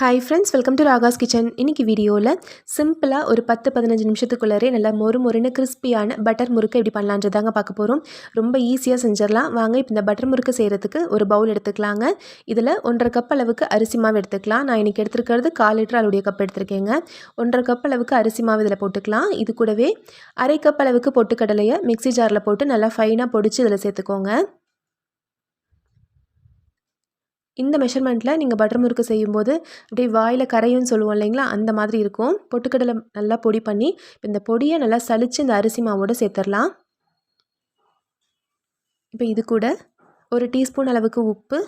Hi friends welcome to Raga's kitchen இன்றைக்கி வீடியோவில் சிம்பிளாக ஒரு பத்து பதினஞ்சு நிமிஷத்துக்குள்ளரே நல்லா மொறு மொறுன்னு கிறிஸ்பியான பட்டர் முறுக்கு எப்படி பண்ணலான்றதாங்க பார்க்க போகிறோம் ரொம்ப ஈஸியாக செஞ்சிடலாம். வாங்க இப்போ இந்த பட்டர் முறுக்கு செய்கிறதுக்கு ஒரு பவுல் எடுத்துக்கலாங்க. இதில் ஒன்றரை கப் அளவுக்கு அரிசி மாவு எடுத்துக்கலாம். நான் இன்றைக்கி எடுத்துருக்கிறது கால் லிட்டர் அளவுடைய கப் எடுத்துருக்கேங்க. ஒன்றரை கப் அளவுக்கு அரிசி மாவு இதில் போட்டுக்கலாம். இது கூடவே அரை கப் அளவுக்கு பொட்டுக்கடலையை மிக்ஸி ஜாரில் போட்டு நல்லா ஃபைனாக பொடிச்சு இதில் சேர்த்துக்கோங்க. இந்த மெஷர்மெண்ட்டில் நீங்கள் பட்டர் முறுக்கு செய்யும்போது அப்படியே வாயில் கரையும்னு சொல்லுவோம் இல்லைங்களா? அந்த மாதிரி இருக்கும். பொட்டுக்கடலை நல்லா பொடி பண்ணி இந்த பொடியை நல்லா சலித்து இந்த அரிசி மாவோடு சேர்த்துடலாம். இப்போ இது கூட ஒரு டீஸ்பூன் அளவுக்கு உப்பு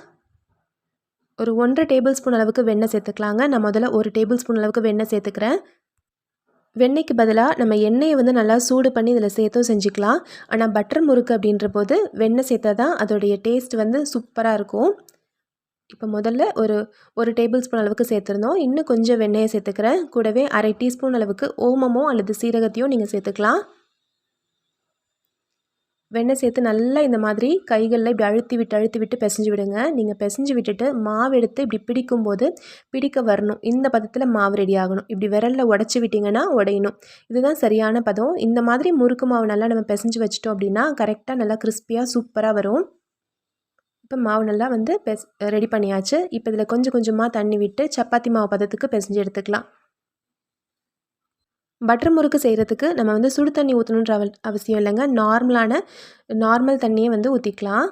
ஒரு ஒன்றரை டேபிள் ஸ்பூன் அளவுக்கு வெண்ணெய் சேர்த்துக்கலாங்க. நான் முதல்ல ஒரு டேபிள் ஸ்பூன் அளவுக்கு வெண்ணெய் சேர்த்துக்கிறேன். வெண்ணெய்க்கு பதிலாக நம்ம எண்ணெயை வந்து நல்லா சூடு பண்ணி இதில் சேர்த்தும் செஞ்சுக்கலாம். ஆனால் பட்டர் முறுக்கு அப்படின்ற போது வெண்ணெய் சேர்த்தா தான் அதோடைய டேஸ்ட் வந்து சூப்பராக இருக்கும். இப்போ முதல்ல ஒரு ஒரு டேபிள் ஸ்பூன் அளவுக்கு சேர்த்துருந்தோம். இன்னும் கொஞ்சம் வெண்ணெயை சேர்த்துக்கிறேன். கூடவே அரை டீஸ்பூன் அளவுக்கு ஓமமோ அல்லது சீரகத்தையோ நீங்கள் சேர்த்துக்கலாம். வெண்ணெய் சேர்த்து நல்லா இந்த மாதிரி கைகளில் இப்படி அழுத்தி விட்டு அழுத்தி விட்டு பிசைஞ்சு விடுங்க. நீங்கள் பிசைஞ்சு விட்டுட்டு மாவு எடுத்து இப்படி பிடிக்கும்போது பிடிக்க வரணும். இந்த பதத்தில் மாவு ரெடி ஆகணும். இப்படி விரலில் உடச்சி விட்டிங்கன்னா உடையணும். இதுதான் சரியான பதம். இந்த மாதிரி முறுக்கு மாவு நல்லா நம்ம பிசைஞ்சு வச்சிட்டோம் அப்படின்னா கரெக்டாக நல்லா கிறிஸ்பியாக சூப்பராக வரும். இப்போ மாவு நல்லா வந்து பெஸ் ரெடி பண்ணியாச்சு. இப்போ இதில் கொஞ்சம் கொஞ்சமாக தண்ணி விட்டு சப்பாத்தி மாவு பதத்துக்கு பிசைஞ்சு எடுத்துக்கலாம். பட்டர் முறுக்கு செய்கிறதுக்கு நம்ம வந்து சுடு தண்ணி ஊற்றணுன்ற அவ அவசியம் இல்லைங்க. நார்மலான நார்மல் தண்ணியை வந்து ஊற்றிக்கலாம்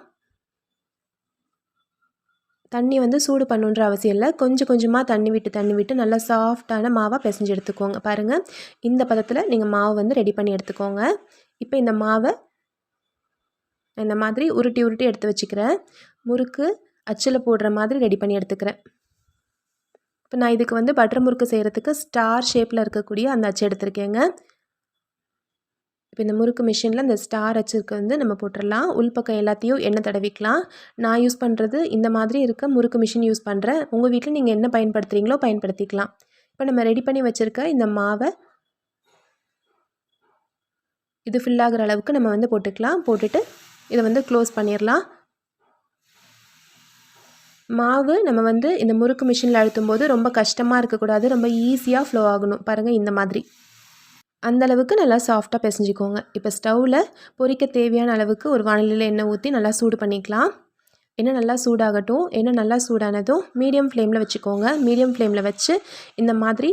தண்ணி வந்து சூடு பண்ணுன்ற அவசியம் இல்லை. கொஞ்சம் கொஞ்சமாக தண்ணி விட்டு தண்ணி விட்டு நல்லா சாஃப்டான மாவாக பிசைஞ்சு எடுத்துக்கோங்க. பாருங்கள் இந்த பதத்தில் நீங்கள் மாவு வந்து ரெடி பண்ணி எடுத்துக்கோங்க. இப்போ இந்த மாவை இந்த மாதிரி உருட்டி உருட்டி எடுத்து வச்சுக்கிறேன். முறுக்கு அச்சில் போடுற மாதிரி ரெடி பண்ணி எடுத்துக்கிறேன். இப்போ நான் இதுக்கு வந்து பட்டர் முறுக்கு செய்கிறதுக்கு ஸ்டார் ஷேப்பில் இருக்கக்கூடிய அந்த அச்சு எடுத்திருக்கேங்க. இப்போ இந்த முறுக்கு மிஷினில் இந்த ஸ்டார் அச்சுக்கு வந்து நம்ம போட்டுடலாம் உள்பக்கம் எல்லாத்தையும் எண்ணெய் தடவிக்கலாம். நான் யூஸ் பண்ணுறது இந்த மாதிரி இருக்க முறுக்கு மிஷின் யூஸ் பண்ணுறேன் உங்கள் வீட்டில் நீங்கள் என்ன பயன்படுத்துகிறீங்களோ பயன்படுத்திக்கலாம். இப்போ நம்ம ரெடி பண்ணி வச்சுருக்க இந்த மாவை இது ஃபில்லாகிற அளவுக்கு நம்ம வந்து போட்டுக்கலாம். போட்டுட்டு இதை வந்து க்ளோஸ் பண்ணிடலாம் மாவு நம்ம வந்து இந்த முறுக்கு மிஷினில் அழுத்தும் போது ரொம்ப கஷ்டமாக இருக்கக்கூடாது ரொம்ப ஈஸியாக ஃப்ளோ ஆகணும். பாருங்கள் இந்த மாதிரி. அந்த அளவுக்கு நல்லா சாஃப்டாக பிசைஞ்சிக்கோங்க. இப்போ ஸ்டவ்வில் பொரிக்க தேவையான அளவுக்கு ஒரு வானிலையில் எண்ணெய் ஊற்றி நல்லா சூடு பண்ணிக்கலாம். எண்ணெய் நல்லா சூடாகட்டும். எண்ணெய் நல்லா சூடானதும் மீடியம் ஃப்ளேமில் வச்சுக்கோங்க. மீடியம் ஃப்ளேமில் வச்சு இந்த மாதிரி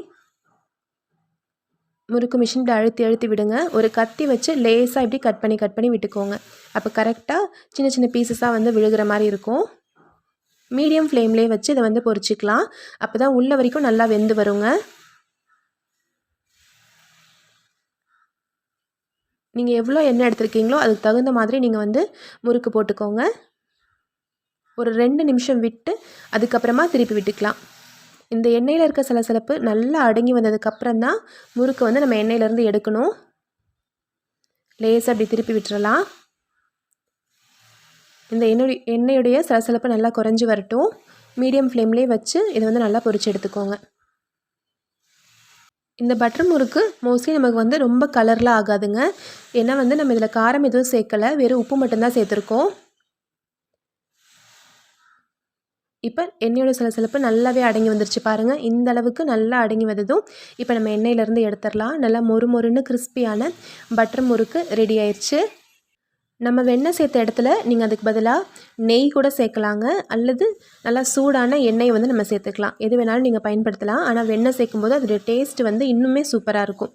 முறுக்கு மிஷின் இப்படி அழுத்தி அழுத்தி விடுங்க. ஒரு கத்தி வச்சு லேஸாக இப்படி கட் பண்ணி கட் பண்ணி விட்டுக்கோங்க. அப்போ கரெக்டாக சின்ன சின்ன பீசஸாக வந்து விழுகிற மாதிரி இருக்கும். மீடியம் ஃப்ளேம்லேயே வச்சு இதை வந்து பொரிச்சிக்கலாம் அப்போ தான் உள்ள வரைக்கும் நல்லா வெந்து வருங்க. நீங்கள் எவ்வளோ எண்ணெய் எடுத்துருக்கீங்களோ அதுக்கு தகுந்த மாதிரி நீங்கள் வந்து முறுக்கு போட்டுக்கோங்க. ஒரு ரெண்டு நிமிஷம் விட்டு அதுக்கப்புறமா திருப்பி விட்டுக்கலாம். இந்த எண்ணெயில் இருக்க சலசலப்பு நல்லா அடங்கி வந்ததுக்கப்புறம் தான் முறுக்கு வந்து நம்ம எண்ணெயிலேருந்து எடுக்கணும். லேசாக அப்படி திருப்பி விட்டுறலாம். இந்த எண்ணெய் எண்ணெயுடைய சலசலப்பு நல்லா குறைஞ்சி வரட்டும். மீடியம் ஃப்ளேம்லேயே வச்சு இதை வந்து நல்லா பொரிச்சு எடுத்துக்கோங்க. இந்த பட்டர் முறுக்கு மோஸ்ட்லி நமக்கு வந்து ரொம்ப கலர்லாம் ஆகாதுங்க. ஏன்னா வந்து நம்ம இதில் காரம் எதுவும் சேர்க்கலை. வெறும் உப்பு மட்டும்தான் சேர்த்துருக்கோம். இப்போ எண்ணெயோட சலசலப்பு நல்லாவே அடங்கி வந்துருச்சு பாருங்கள் இந்த அளவுக்கு நல்லா அடங்கி வந்ததும் இப்போ நம்ம எண்ணெயிலேருந்து எடுத்துடலாம். நல்லா மொறு மொறுன்னு கிறிஸ்பியான பட்டர் முறுக்கு ரெடி ஆயிடுச்சு நம்ம வெண்ணெய் சேர்த்த இடத்துல நீங்கள் அதுக்கு பதிலாக நெய் கூட சேர்க்கலாங்க. அல்லது நல்லா சூடான எண்ணெய் வந்து நம்ம சேர்த்துக்கலாம். எது வேணாலும் நீங்கள் பயன்படுத்தலாம். ஆனால் வெண்ணெய் சேர்க்கும்போது அதோடய டேஸ்ட் வந்து இன்னுமே சூப்பராக இருக்கும்.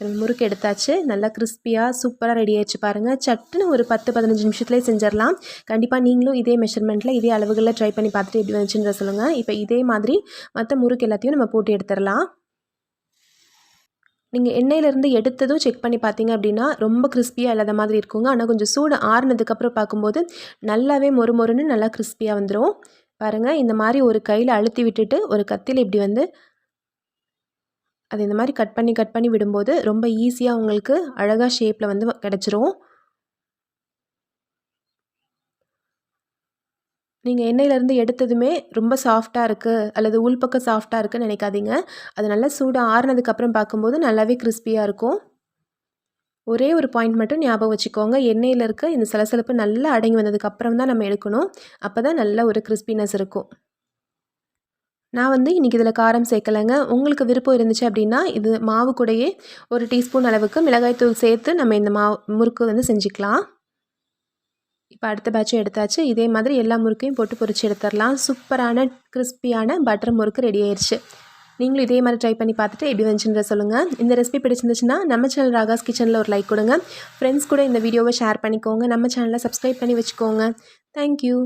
முறுக்கு எடுத்தாச்சு. நல்லா கிறிஸ்பியாக சூப்பராக ரெடி ஆயிடுச்சு பாருங்கள் சட்டுன்னு ஒரு பத்து பதினஞ்சு நிமிஷத்துலேயே செஞ்சிடலாம். கண்டிப்பாக நீங்களும் இதே மெஷர்மெண்ட்டில் இதே அளவுகளில் ட்ரை பண்ணி பார்த்துட்டு எப்படி வந்துச்சுன்ற சொல்லுங்கள் இப்போ இதே மாதிரி மற்ற முறுக்கு எல்லாத்தையும் நம்ம போட்டு எடுத்துடலாம். நீங்கள் எண்ணெயிலேருந்து எடுத்ததும் செக் பண்ணி பார்த்தீங்க அப்படின்னா ரொம்ப கிறிஸ்பியாக இல்லாத மாதிரி இருக்குங்க. ஆனால் கொஞ்சம் சூடு ஆறுனதுக்கப்புறம் பார்க்கும்போது நல்லாவே மொறு மொறுன்னு நல்லா கிறிஸ்பியாக வந்துடும் பாருங்கள் இந்த மாதிரி ஒரு கையில் அழுத்தி விட்டுட்டு ஒரு கத்தியில் இப்படி வந்து அது இந்த மாதிரி கட் பண்ணி கட் பண்ணி விடும்போது ரொம்ப ஈஸியாக உங்களுக்கு அழகாக ஷேப்பில் வந்து கிடச்சிரும். நீங்கள் எண்ணெயிலேருந்து எடுத்ததுமே ரொம்ப சாஃப்டாக இருக்குது அல்லது உள்பக்கம் சாஃப்டாக இருக்குதுன்னு நினைக்காதீங்க. அது நல்லா சூடாக ஆறுனதுக்கப்புறம் பார்க்கும்போது நல்லாவே கிறிஸ்பியாக இருக்கும். ஒரே ஒரு பாயிண்ட் மட்டும் ஞாபகம் வச்சுக்கோங்க. எண்ணெயில் இருக்க இந்த சலசலப்பு நல்லா அடங்கி வந்ததுக்கப்புறம் தான் நம்ம எடுக்கணும். அப்போ தான் நல்ல ஒரு கிறிஸ்பினஸ் இருக்கும். நான் வந்து இன்றைக்கி இதில் காரம் சேர்க்கலைங்க. உங்களுக்கு விருப்பம் இருந்துச்சு அப்படின்னா இது மாவு கூடையே ஒரு டீஸ்பூன் அளவுக்கு மிளகாய்த்தூள் சேர்த்து நம்ம இந்த மாவு முறுக்கு வந்து செஞ்சுக்கலாம். இப்போ அடுத்த பேட்சும் எடுத்தாச்சு. இதே மாதிரி எல்லா முறுக்கையும் போட்டு பொறிச்சு எடுத்துடலாம். சூப்பரான கிறிஸ்பியான பட்டர் முறுக்கு ரெடி ஆயிடுச்சு நீங்களும் இதே மாதிரி ட்ரை பண்ணி பார்த்துட்டு எப்படி வந்துச்சுன்ற சொல்லுங்கள் இந்த ரெசிபி பிடிச்சிருந்துச்சுன்னா நம்ம சேனல் ராகாஸ் கிச்சனில் ஒரு லைக் கொடுங்க. ஃப்ரெண்ட்ஸ் கூட இந்த வீடியோவை ஷேர் பண்ணிக்கோங்க. நம்ம சேனலை சப்ஸ்கிரைப் பண்ணி வச்சுக்கோங்க. தேங்க்யூ